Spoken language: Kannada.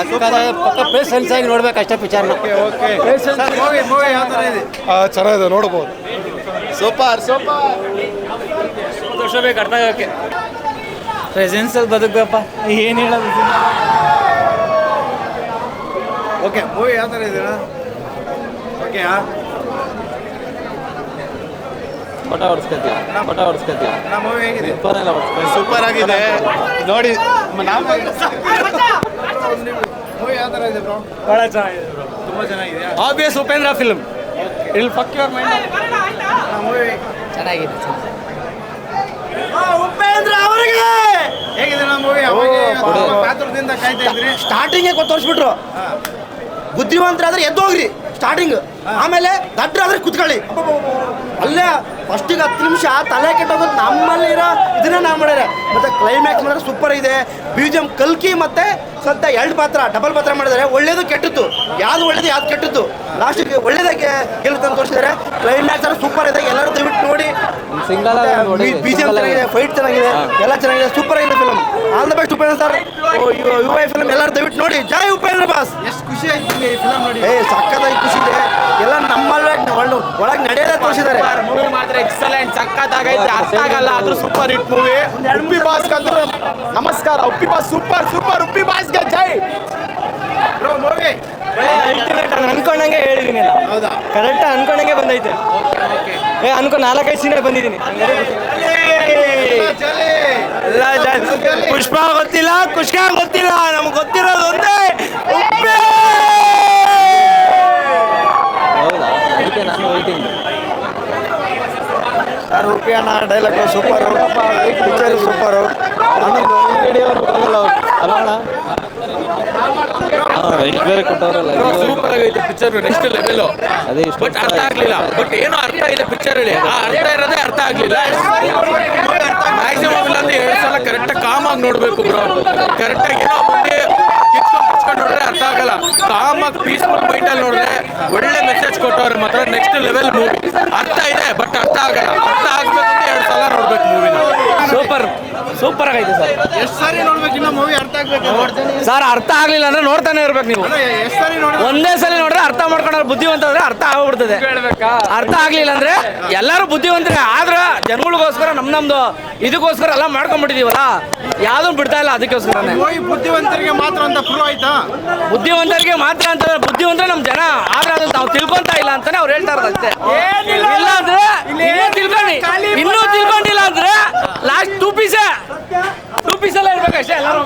ಪಕ್ಕ ಪೇಷನ್ಸ್ ಆಗಿ ನೋಡ್ಬೇಕು ಅಷ್ಟೇ ಪಿಕ್ಚರ್ನ ಚೆನ್ನಾಗಿದೆ ನೋಡ್ಬೋದು ಸೂಪರ್ ಸೂಪರ್ ವರ್ಷ ಬೇಕು ಅರ್ಥ ಆಗೋಕ್ಕೆ ಪ್ರೆಸೆನ್ಸ್ ಅಲ್ಲಿ ಬದುಕಪ್ಪ ಏನು ಹೇಳೋದು? ಓಕೆ ಮೂವಿ ಯಾವ ಥರ ಇದೆ ಓಕೆ ಪಟ ಹೊಡ್ಸ್ಕೊತೀವಿ ಪಟ ಹೊಡ್ಸ್ಕೊತೀವಿ ನಾ ಮೂವಿ ಹೇಗಿದೆ? ಸೂಪರ್ ಸೂಪರ್ ಆಗಿದೆ. ನೋಡಿ ಯಾವ ಥರ ಇದೆ ಬ್ರೋ ಭಾಳ ಚೆನ್ನಾಗಿದೆ ತುಂಬ ಚೆನ್ನಾಗಿದೆಯಾ ಆಬ್ವಿಯಸ್ ಉಪೇಂದ್ರ ಫಿಲ್ಮ್ ಇಲ್ಲಿ ಫಕ್ ಯುವರ್ ಮೈಂಡ್ ಮೂವಿ ಚೆನ್ನಾಗಿದೆ ಉಪೇಂದ್ರ ಅವರಿಗೆ! ಹೇಗಿದೆ ನಮ್ಮ ಮೂವಿ ಕಾತುರದಿಂದ ಕಾಯ್ತಾ ಇದ್ರಿ? ಸ್ಟಾರ್ಟಿಂಗೇ ಕೊಟ್ಟು ತೋರಿಸ್ಬಿಟ್ರು ಬುದ್ಧಿವಂತರಾದ್ರೆ ಎದ್ದೋಗ್ರಿ. ಸ್ಟಾರ್ಟಿಂಗ್ ಆಮೇಲೆ ದಡ್ಡರಾದ್ರೆ ಕುತ್ಕೊಳ್ಳಿ. ಅಲ್ಲೇ ಫಸ್ಟಿಗೆ ಹತ್ತು ನಿಮಿಷ ತಲೆ ಕೆಟ್ಟೋಗೋದು ನಮ್ಮಲ್ಲಿ ಇರೋ ಇದನ್ನ ನಾವು ಮಾಡ್ಯಾರ ಮತ್ತೆ ಕ್ಲೈಮ್ಯಾಕ್ಸ್ ಮಾಡಿದ್ರೆ ಸೂಪರ್ ಇದೆ. ಬೀಜಂ ಕಲ್ಕಿ ಮತ್ತೆ ಸದ್ಯ ಎರಡು ಪಾತ್ರ ಡಬಲ್ ಪಾತ್ರ ಮಾಡಿದ್ದಾರೆ ಒಳ್ಳೇದು ಕೆಟ್ಟದ್ದು. ಯಾವ್ದು ಒಳ್ಳೇದು ಯಾವ್ದು ಕೆಟ್ಟದ್ದು. ಲಾಸ್ಟಿಗೆ ಒಳ್ಳೇದಕ್ಕೆ ಗೆಲ್ಲುತ್ತೆ ಅಂತ ತೋರಿಸಿದ್ದಾರೆ ಕ್ಲೈಮ್ಯಾಕ್ಸ್ ಅಂದರೆ ಸೂಪರ್ ಇದೆ. ಎಲ್ಲರೂ ದಯವಿಟ್ಟು ನೋಡಿ. ಸಿಂಗಲ್ ಬೀಜಂ ಚೆನ್ನಾಗಿದೆ ಫೈಟ್ ಚೆನ್ನಾಗಿದೆ ಎಲ್ಲ ಚೆನ್ನಾಗಿದೆ ಸೂಪರ್ ಆಗಿದೆ all the best Upendra sir. U I film ಎಲ್ಲರೂ ದಯವಿಟ್ಟು ನೋಡಿ. ಜೈ ಉಪೇಂದ್ರ ಬಾಸ್. ಎಷ್ಟು ಖುಷಿ ಆಯ್ತು ಈ ಫಿಲಮ್ ನೋಡಿ. ಏ ಸಕ್ಕತ್ತಾಗಿ ಖುಷಿ ಇದೆ. ಎಲ್ಲ ನಮ್ಮಲ್ಲಿ ಒಳಗೆ ನಡೆಯೋದೇ ತೋರಿಸಿದ್ದಾರೆ. ಮೂವಿ ಮಾತ್ರ ಎಕ್ಸಲೆಂಟ್ ಸಕ್ಕತ್ತಾಗೈತೆ ಅರ್ಥ ಆಗಲ್ಲ ಆದ್ರೂ super hit movie Uppi boss ಕಂದ್ರು ನಮಸ್ಕಾರ Uppi boss super super Uppi ಬಾಸ್ಗೆ ಜೈ. Bro movie. ಅನ್ಕೊಂಡಂಗೆ ಹೇಳಿದೀನಿ ಹೌದಾ? ಕರೆಕ್ಟ್ ಅನ್ಕೊಂಡಂಗೆ ಬಂದೈತೆ. ಏ ಅನ್ಕೊಂಡು ನಾಲ್ಕೈದು ಸೀನೇ ಬಂದಿದ್ದೀನಿ ಪುಷ್ಪ ಗೊತ್ತಿಲ್ಲ ಕುಷ್ಕ ಗೊತ್ತಿಲ್ಲ ನಮ್ಗೆ ಗೊತ್ತಿರೋದು ಒಂದೇ ಉಪ್ಪೆ! ಹೌದಾ ಅದಕ್ಕೆ ನಾನು ಹೇಳ್ತೀನಿ ಉಪ್ಪಿ ಅಣ್ಣ ಡೈಲಾಗ್ ಸೂಪರ್ ಪಿಕ್ಚರ್ ಸೂಪರ್ ಬೇರೆ ಕೊಟ್ಟವರಲ್ಲ. ಸೂಪರ್ ಆಗೈತೆ ಪಿಕ್ಚರ್ ನೆಕ್ಸ್ಟ್ ಲೆವೆಲ್ ಅದೇ ಬಟ್ ಅರ್ಥ ಆಗ್ಲಿಲ್ಲ. ಬಟ್ ಏನೋ ಅರ್ಥ ಇದೆ ಪಿಕ್ಚರ್ ಹೇಳಿ ಆ ಅರ್ಥ ಇರೋದೇ ಅರ್ಥ ಆಗ್ಲಿಲ್ಲ ಮ್ಯಾಕ್ಸಿಮಮ್ ಇಲ್ಲ ಅಂದ್ರೆ ಎರಡು ಸಲ ಕರೆಕ್ಟ್ ಕಾಮ್ ಆಗಿ ನೋಡ್ಬೇಕು ಬ್ರೋ ಕರೆಕ್ಟ್ ಆಗಿ ಏನೋ ಮುಂದೆ ನೋಡ್ರೆ ಅರ್ಥ ಆಗಲ್ಲ. ಕಾಮಾಗಿ ಪೀಸ್ಫುಲ್ ಮೈಂಡ್ ಅಲ್ಲಿ ನೋಡ್ರೆ ಒಳ್ಳೆ ಮೆಸೇಜ್ ಕೊಟ್ಟವ್ರೆ ಮಾತ್ರ ನೆಕ್ಸ್ಟ್ ಲೆವೆಲ್ ಮೂವಿ ಅರ್ಥ ಇದೆ ಬಟ್ ಅರ್ಥ ಆಗಲ್ಲ. ಅರ್ಥ ಆಗಬೇಕು ಅಂತ ಎರಡು ಸಲ ನೋಡ್ಬೇಕು ಮೂವಿನ ಸೂಪರ್ ಸೂಪರ್ ಆಗೈತೆ ಸರ್ ಎಷ್ಟು ಸಾರಿ ನೋಡ್ಬೇಕು ಇನ್ನ ಮೂವಿ ಅರ್ಥ ಆಗ್ಬೇಕು? ಸರ್ ಅರ್ಥ ಆಗ್ಲಿಲ್ಲ ಅಂದ್ರೆ ನೋಡ್ತಾನೆ ಇರ್ಬೇಕು ನೀವು. ಎಷ್ಟು ಸಾರಿ ನೋಡಿ ಒಂದೇ ಸಲ ನೋಡ್ರೆ ಅರ್ಥ ಮಾಡ್ಕೊಂಡ್ರೆ ಬುದ್ಧಿವಂತ ಅಂದ್ರೆ ಅರ್ಥ ಆಗ್ಬಿಡ್ತದೆ. ಅರ್ಥ ಆಗ್ಲಿಲ್ಲ ಅಂದ್ರೆ ಎಲ್ಲರೂ ಬುದ್ಧಿವಂತರೇ. ಆದ್ರೆ ಜನಗಳಿಗೋಸ್ಕರ ನಮ್ ನಮ್ದು ಇದಕ್ಕೋಸ್ಕರ ಎಲ್ಲ ಮಾಡ್ಕೊಂಡ್ಬಿಟ್ಟಿದೀವಲ್ಲ. ಯಾವ್ದು ಬಿಡ್ತಾ ಇಲ್ಲ ಅದಕ್ಕೋಸ್ಕರ ಬುದ್ಧಿವಂತರಿಗೆ ಮಾತ್ರ ಅಂತ ಪ್ರೂವ್ ಆಯ್ತಾ? ಬುದ್ಧಿವಂತರಿಗೆ ಮಾತ್ರ ಅಂತ ಬುದ್ಧಿವಂತರೆ ನಮ್ ಜನ ಆದ್ರೆ ಅದನ್ನ ನಾವು ತಿಳ್ಕೊಂತ ಇಲ್ಲ ಅಂತಾನೆ ಅವ್ರು ಹೇಳ್ತಾ ಇರೋದು ಅಷ್ಟೇ. ಇಲ್ಲ ಅಂದ್ರೆ ಇನ್ನೂ ತಿಳ್ಕೊಂಡು. ಇನ್ನೂ ತಿಳ್ಕೊಂಡಿಲ್ಲ ಅಂದ್ರೆ ಲಾಸ್ಟ್ ಟೂ ಪೀಸೇ ಟೂ ಪೀಸ್ ಎಲ್ಲ ಇರ್ಬೇಕಷ್ಟೇ ಎಲ್ಲರೂ